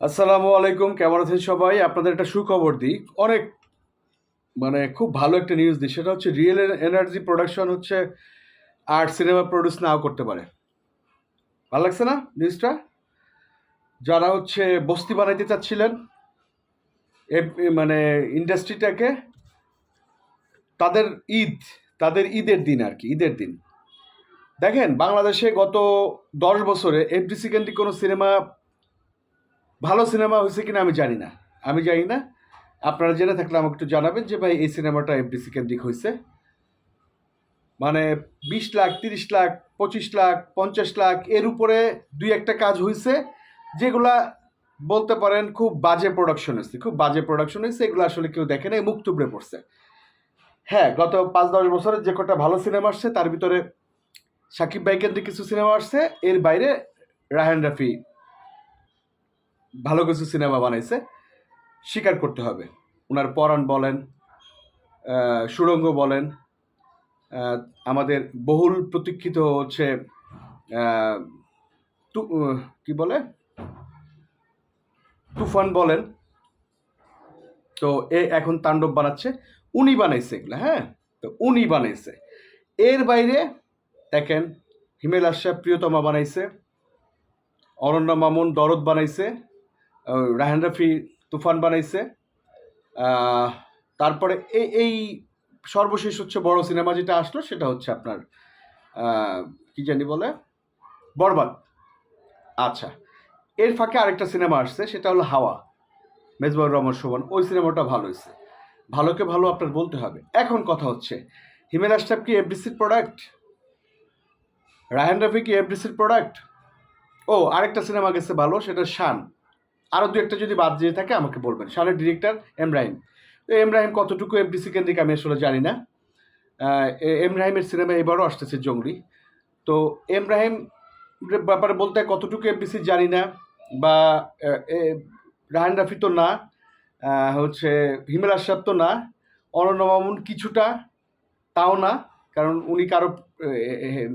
আসসালামু আলাইকুম, কেমন আছেন সবাই? আপনাদের একটা সুখবর দিই। অনেক মানে খুব ভালো একটা নিউজ দিই। সেটা হচ্ছে রিয়েল এনার্জি প্রোডাকশন হচ্ছে আর্ট সিনেমা প্রডিউস নাও করতে পারে। ভালো লাগছে না নিউজটা যারা হচ্ছে বস্তি বানাইতে চাচ্ছিলেন মানে ইন্ডাস্ট্রিটাকে তাদের ঈদ, তাদের ঈদের দিন আর কি, ঈদের দিন। দেখেন, বাংলাদেশে গত দশ বছরে এফডিসি কেন্দ্রিক কোনো সিনেমা ভালো সিনেমা হয়েছে কিনা আমি জানি না। আমি জানি না। আপনারা জেনে থাকলে আমাকে একটু জানাবেন যে ভাই, এই সিনেমাটা এফডিসি কেন্দ্রিক হয়েছে। মানে বিশ লাখ, তিরিশ লাখ, পঁচিশ লাখ, পঞ্চাশ লাখ, এর উপরে দুই একটা কাজ হয়েছে, যেগুলা বলতে পারেন খুব বাজে প্রোডাকশন হয়েছে। খুব বাজে প্রোডাকশন হয়েছে, এগুলো আসলে কেউ দেখে না মুখ তুবড়ে পড়ছে। হ্যাঁ গত পাঁচ, দশ বছরে যে কটা ভালো সিনেমা আসছে, তার ভিতরে সাকিব ভাই কেন্দ্রিক কিছু সিনেমা আসছে, এর বাইরে রাহান রাফি ভালো কিছু সিনেমা বানাইছে স্বীকার করতে হবে। ওনার পরাণ বলেন সুরঙ্গ বলেন আমাদের বহুল প্রতীক্ষিত হচ্ছে কি বলে? তুফান বলেন। তো এ এখন তাণ্ডব বানাচ্ছে। উনি বানাইছে এগুলো হ্যাঁ? তো উনি বানাইছে। এর বাইরে দেখেন, হিমেল আশা প্রিয়তমা বানাইছে, অরণ্য মামুন দরদ বানাইছে রাহান রাফি তুফান বানাইছে। তারপরে এই এই সর্বশেষ হচ্ছে বড় সিনেমা যেটা আসলো, সেটা হচ্ছে আপনার কি জানি বলে? বরবাদ। আচ্ছা এর ফাঁকে আরেকটা সিনেমা আসছে, সেটা হলো হাওয়া, মেজবাউর রহমান শোভন ওই সিনেমাটা ভালো হয়েছে। ভালোকে ভালো আপনার বলতে হবে। এখন কথা হচ্ছে, হিমেল আশরাফ কি এফডিসির প্রোডাক্ট রায়হান রাফি কি এফডিসির প্রোডাক্ট ও, আরেকটা সিনেমা গেছে ভালো, সেটা শান। আরও দু একটা যদি বাদ দিয়ে থাকে আমাকে বলবেন। শানের ডিরেক্টর এম রাহিম তো এম রাহিম কতটুকু এফডিসি কেন্দ্রিক আমি আসলে জানি না। আহ, এ- এম রাহিমের সিনেমা এবারও আসতেছে জঙ্গলি। তো এম রাহিম ব্যাপারে বলতে কতটুকু এফডিসি জানি না বা রাহান রাফি তো না হচ্ছে হিমেল আশরাফ তো না অনন্য মামুন কিছুটা তাও না কারণ উনি কারও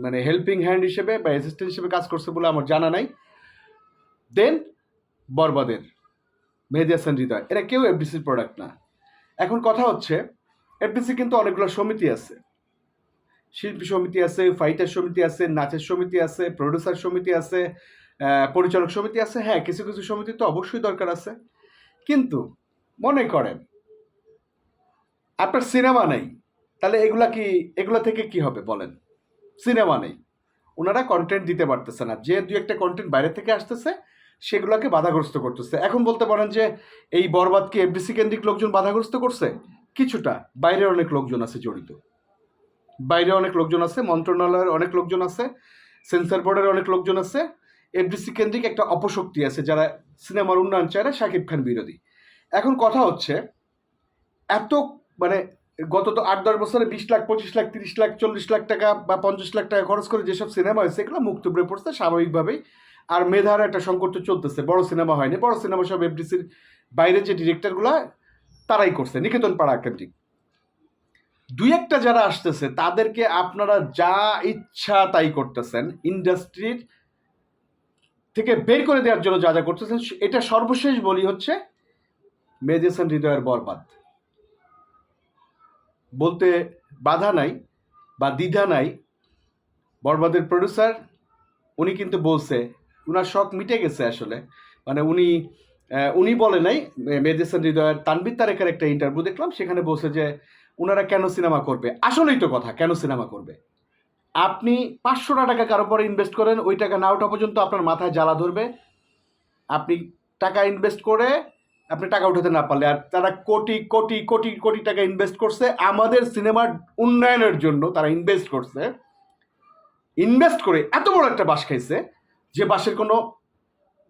মানে হেল্পিং হ্যান্ড হিসেবে বা অ্যাসিস্ট্যান্ট হিসেবে কাজ করছে বলে আমার জানা নাই। দেন বরবাদের মেহেদি হাসান হৃদয়। এরা কেউ এফডিসির প্রোডাক্ট না। এখন কথা হচ্ছে, এফডিসি কিন্তু অনেকগুলো সমিতি আছে। শিল্পী সমিতি আছে ফাইটার সমিতি আছে, নাচের সমিতি আছে প্রডিউসার সমিতি আছে পরিচালক সমিতি আছে। হ্যাঁ কিছু কিছু সমিতি তো অবশ্যই দরকার আছে। কিন্তু মনে করেন, আপনার সিনেমা নেই, তাহলে এগুলা কি, এগুলা থেকে কি হবে বলেন? সিনেমা নেই। ওনারা কন্টেন্ট দিতে পারতেছে না। যে দু একটা কন্টেন্ট বাইরে থেকে আসতেছে সেগুলোকে বাধাগ্রস্ত করতেছে। এখন বলতে পারেন যে এই বরবাদকে এফডিসি কেন্দ্রিক লোকজন বাধাগ্রস্ত করছে? কিছুটা। বাইরে অনেক লোকজন আছে জড়িত। বাইরে অনেক লোকজন আছে, মন্ত্রণালয়ের অনেক লোকজন আছে, সেন্সর বোর্ডের অনেক লোকজন আছে। এফডিসি কেন্দ্রিক একটা অপশক্তি আছে যারা সিনেমার উন্নয়ন চায় না, শাকিব খান বিরোধী। এখন কথা হচ্ছে, এত মানে গত তো আট, দশ বছরে বিশ লাখ, পঁচিশ লাখ, তিরিশ লাখ, চল্লিশ লাখ টাকা বা পঞ্চাশ লাখ টাকা খরচ করে যেসব সিনেমা হয়েছে, এগুলো উপরে পড়ছে স্বাভাবিকভাবেই। আর মেধার একটা সংকট তো চলতেছে, বড় সিনেমা হয়নি। বড় সিনেমা সব এফডিসির বাইরে যে ডিরেক্টরগুলো, তারাই করছে। নিকেতন পাড়া কেন্দ্রিক। দুই একটা যারা আসতেছে, তাদেরকে আপনারা যা ইচ্ছা তাই করতেছেন। ইন্ডাস্ট্রির থেকে বের করে দেওয়ার জন্য যা যা করতেছেন এটা সর্বশেষ বলি হচ্ছে, মেজেসন হৃদয়ের বরবাদ। বলতে বাধা নাই বা দ্বিধা নাই। বরবাদের প্রডিউসার উনি কিন্তু বলছে উনার শখ মিটে গেছে আসলে। মানে উনি উনি বলে নাই মেজেসন হৃদয়ের তানবির তারেকের একটা ইন্টারভিউ দেখলাম, সেখানে বলছে যে ওনারা কেন সিনেমা করবে? আসলেই তো কথা, কেন সিনেমা করবে? আপনি পাঁচশো টাকা কারও পরে ইনভেস্ট করেন, ওই টাকা না ওঠা পর্যন্ত আপনার মাথায় জ্বালা ধরবে। আপনি টাকা ইনভেস্ট করে, আপনি টাকা উঠাতে না পারলে, আর তারা কোটি কোটি কোটি কোটি টাকা ইনভেস্ট করছে, আমাদের সিনেমার উন্নয়নের জন্য তারা ইনভেস্ট করছে। ইনভেস্ট করে এত বড় একটা বাস খাইছে যে বাসের কোনো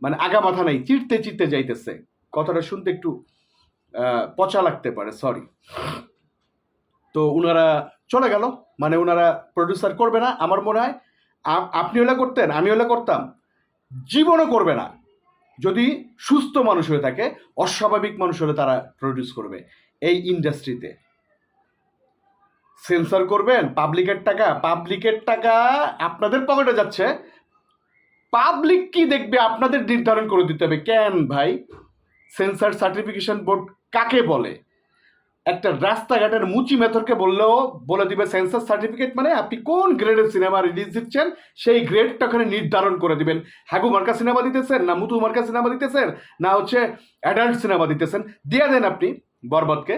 মানে আগা মাথা নাই চিরতে চিরতে যাইতেছে। কথাটা শুনতে একটু পচা লাগতে পারে সরি তো ওনারা চলে গেল মানে ওনারা প্রডিউসার করবে না, আমার মনে হয়। আপনি ওলা করতেন আমি ওলা করতাম। জীবনও করবে না। যদি সুস্থ মানুষ হয়ে থাকে, অস্বাভাবিক মানুষ হলে তারা প্রডিউস করবে, এই ইন্ডাস্ট্রিতে সেন্সর করবেন পাবলিকের টাকা পাবলিকের টাকা আপনাদের পকেটে যাচ্ছে। পাবলিক কি দেখবে? আপনাদের নির্ধারণ করে দিতে হবে। কেন ভাই? সেন্সার সার্টিফিকেশন বোর্ড কাকে বলে? একটা রাস্তাঘাটের মুচি মেথরকে বললেও বলে দিবে সেন্সার সার্টিফিকেট মানে আপনি কোন গ্রেডের সিনেমা রিলিজ দিচ্ছেন, সেই গ্রেডটা ওখানে নির্ধারণ করে দিবেন। হাগু মার্কা সিনেমা দিতেছেন, না মুতু মার্কা সিনেমা দিতেছেন, না হচ্ছে অ্যাডাল্ট সিনেমা দিতেছেন? দিয়ে দেন আপনি বরবাদকে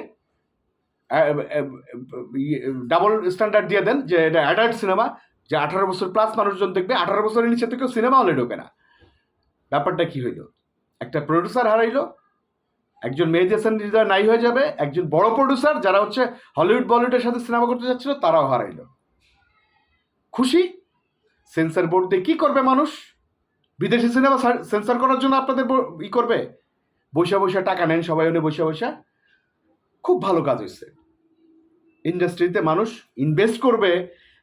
ডাবল স্ট্যান্ডার্ড দিয়ে দেন যে এটা অ্যাডাল্ট সিনেমা যে আঠারো বছর প্লাস মানুষজন দেখবে, আঠারো বছরের নিচে থেকেও সিনেমা হলে ঢোকে না। ব্যাপারটা কি হইল? একটা প্রডিউসার হারাইলো, একজন হাসান হৃদয় নাই হয়ে যাবে, একজন বড় প্রডিউসার যারা হচ্ছে হলিউড বলিউডের সাথে সিনেমা করতে যাচ্ছিল, তারাও হারাইলো। খুশি? সেন্সার বোর্ড দিয়ে কী করবে মানুষ? বিদেশি সিনেমা সেন্সার করার জন্য আপনাদের ই করবে? বৈশা বৈশা টাকা নেন সবাই ওনে বৈশা বৈশা। খুব ভালো কাজ হয়েছে ইন্ডাস্ট্রিতে মানুষ ইনভেস্ট করবে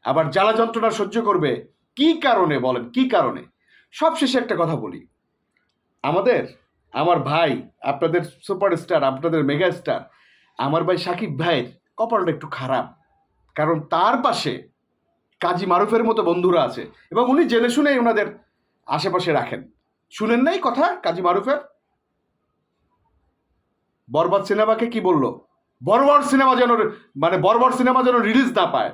আবার জ্বালা যন্ত্রণা সহ্য করবে কি কারণে বলেন? কি কারণে? সবশেষে একটা কথা বলি। আমাদের, আমার ভাই, আপনাদের সুপারস্টার, আপনাদের মেগা স্টার আমার ভাই সাকিব ভাইয়ের কপালটা একটু খারাপ। কারণ তার পাশে কাজী মারুফের মতো বন্ধুরা আছে এবং উনি জেনে শুনেই ওনাদের আশেপাশে রাখেন। শুনেন নাই কথা কাজী মারুফের? বরবাদ সিনেমাকে কি বলল? বর্বর সিনেমা যেন মানে বর্বর সিনেমা যেন রিলিজ না পায়।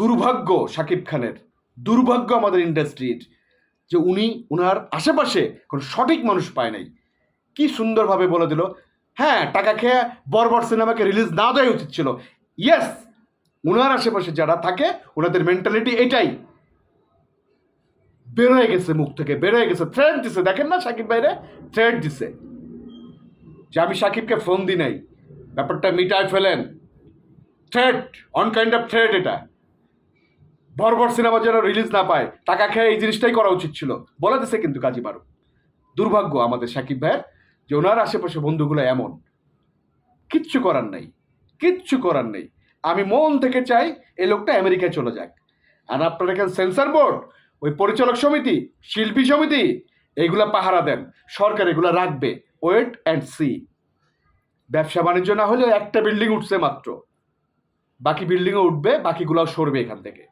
দুর্ভাগ্য শাকিব খানের, দুর্ভাগ্য আমাদের ইন্ডাস্ট্রির যে উনি ওনার আশেপাশে কোনো সঠিক মানুষ পায় নাই। কি সুন্দরভাবে বলে দিল হ্যাঁ টাকা খেয়ে বর্বর সিনেমাকে রিলিজ না দেওয়াই উচিত ছিল। ইয়েস ওনার আশেপাশে যারা থাকে ওনাদের মেন্টালিটি এটাই। বেরোয় গেছে মুখ থেকে, বেরোয় গেছে থ্রেড দিছে। দেখেন না সাকিব বাইরে থ্রেড দিছে। যে আমি সাকিবকে ফোন দিই নাই, ব্যাপারটা মিটায় ফেলেন। Thread on kind of thread এটা। বর্বর সিনেমা যেন রিলিজ না পায়, টাকা খেয়ে এই জিনিসটাই করা উচিত ছিল। বলে দিছে কিন্তু কাজী মারু দুর্ভাগ্য আমাদের সাকিব ভাইয়ের যে ওনার আশেপাশে বন্ধুগুলো এমন। কিচ্ছু করার নেই, কিচ্ছু করার নেই। আমি মন থেকে চাই এই লোকটা আমেরিকায় চলে যাক। আর আপনার এখানে সেন্সার বোর্ড ওই পরিচালক সমিতি, শিল্পী সমিতি, এইগুলা পাহারা দেন। সরকার এগুলা রাখবে। ওয়েট অ্যান্ড সি ব্যবসা বাণিজ্য না হলেও একটা বিল্ডিং উঠছে মাত্র। বাকি বিল্ডিংও উঠবে, বাকিগুলাও সরবে এখান থেকে।